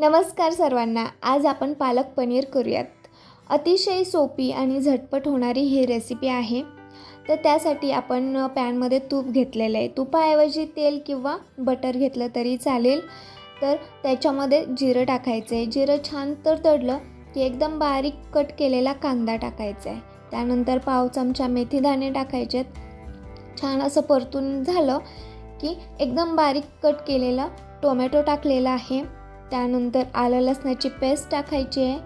नमस्कार सर्वांना. आज आपण पालक पनीर करूयात. अतिशय सोपी आणि झटपट होणारी ही रेसिपी आहे. तर त्यासाठी आपण पॅनमध्ये तूप घेतलेलं आहे. तुपाऐवजी तेल किंवा बटर घेतलं तरी चालेल. तर त्याच्यामध्ये जिरं टाकायचं आहे. जिरं छान तर तडलं की एकदम बारीक कट केलेला कांदा टाकायचा आहे. त्यानंतर पाव चमचा मेथीदाणे टाकायचे आहेत. छान असं परतून झालं की एकदम बारीक कट केलेला टोमॅटो टाकलेला आहे. त्यानंतर आलं लसणाची पेस्ट टाकायची आहे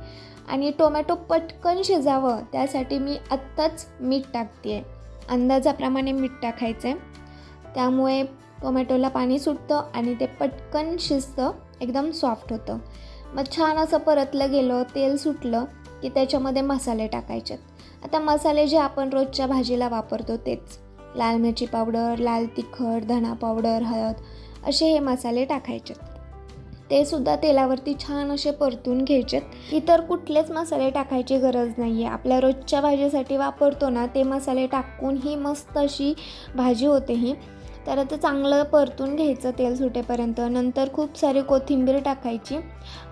आणि टोमॅटो पटकन शिजावं. त्यासाठी मी आत्ताच मीठ टाकते आहे अंदाजाप्रमाणे मीठ टाकायचं आहे त्यामुळे टोमॅटोला पाणी सुटतं आणि ते पटकन शिजतं. एकदम सॉफ्ट होतं. मग छान असं परतलं गेलं तेल सुटलं की त्याच्यामध्ये मसाले टाकायचे आता मसाले जे आपण रोजच्या भाजीला वापरतो तेच. लाल मिरची पावडर लाल तिखट धणा पावडर हळद असे हे मसाले टाकायचे ते सुद्धा तेलावरती छान असे परतून घ्यायचेत. इतर कुठलेच मसाले टाकायची गरज नाही आहे आपल्या रोजच्या भाजीसाठी वापरतो ना ते मसाले टाकून ही मस्त अशी भाजी होते ही. तर आता चांगलं परतून घ्यायचं तेल सुटेपर्यंत. नंतर खूप सारी कोथिंबीर टाकायची.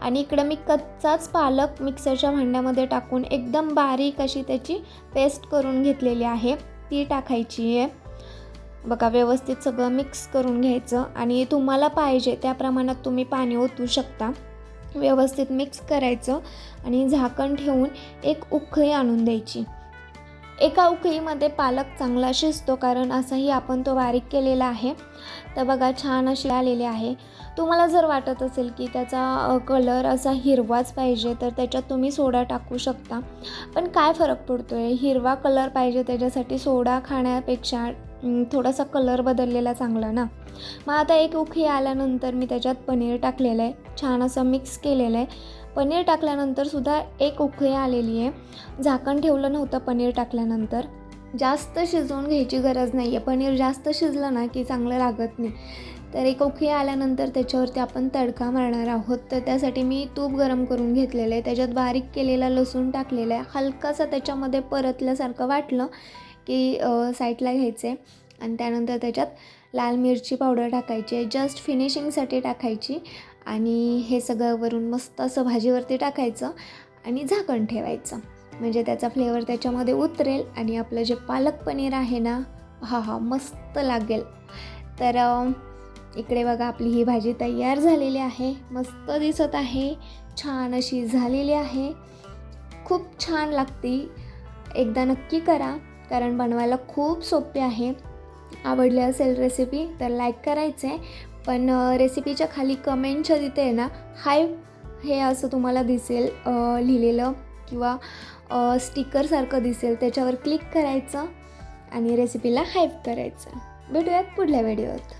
आणि इकडं मी कच्चाच पालक मिक्सरच्या भांड्यामध्ये टाकून एकदम बारीक अशी त्याची पेस्ट करून घेतलेली आहे. ती टाकायची आहे. बघा व्यवस्थित सगळं मिक्स करून घ्यायचं आणि तुम्हाला पाहिजे त्या प्रमाणात तुम्ही पाणी ओतू शकता. व्यवस्थित मिक्स करायचं आणि झाकण ठेवून एक उखळी आणून द्यायची. एका उकळीमध्ये पालक चांगला शिजतो कारण असंही आपण तो बारीक केलेला आहे. तर बघा छान अशी आलेली आहे. तुम्हाला जर वाटत असेल की त्याचा कलर असा हिरवाच पाहिजे तर त्याच्यात तुम्ही सोडा टाकू शकता. पण काय फरक पडतो आहे हिरवा कलर पाहिजे त्याच्यासाठी सोडा खाण्यापेक्षा थोडासा कलर बदललेला चांगला ना. मग आता एक उखी आल्यानंतर मी त्याच्यात पनीर टाकलेलं आहे. छान असं मिक्स केलेलं आहे. पनीर टाकल्यानंतर सुद्धा एक उखळी आलेली आहे. झाकण ठेवलं नव्हतं पनीर टाकल्यानंतर. जास्त शिजवून घ्यायची गरज नाही आहे पनीर जास्त शिजलं ना की चांगलं लागत नाही. तर एक उखळी आल्यानंतर त्याच्यावरती आपण तडका मारणार आहोत. तर त्यासाठी मी तूप गरम करून घेतलेलं आहे. त्याच्यात बारीक केलेला लसूण टाकलेला आहे. हलकासा त्याच्यामध्ये परतल्यासारखं वाटलं की साईडला घ्यायचे आणि त्यानंतर त्याच्यात लाल मिरची पावडर टाकायची आहे जस्ट फिनिशिंगसाठी टाकायची आणि हे सगळं वरून मस्त असं भाजीवरती टाकायचं आणि झाकण ठेवायचं. म्हणजे त्याचा फ्लेवर त्याच्यामध्ये उतरेल आणि आपलं जे पालक पनीर आहे ना हा हा मस्त लागेल. तर इकडे बघा आपली ही भाजी तयार झालेली आहे मस्त दिसत आहे छान अशी झालेली आहे. खूप छान लागती. एकदा नक्की करा. कारण बनवायला खूप सोपे आहे. आवडली असेल रेसिपी तर लाईक करायचं आहे पण रेसिपीच्या खाली कमेंटच्या तिथे आहे ना हाय हे असं तुम्हाला दिसेल लिहिलेलं किंवा स्टिकरसारखं दिसेल. त्याच्यावर क्लिक करायचं आणि रेसिपीला हाईप करायचं. भेटूयात पुढल्या व्हिडिओत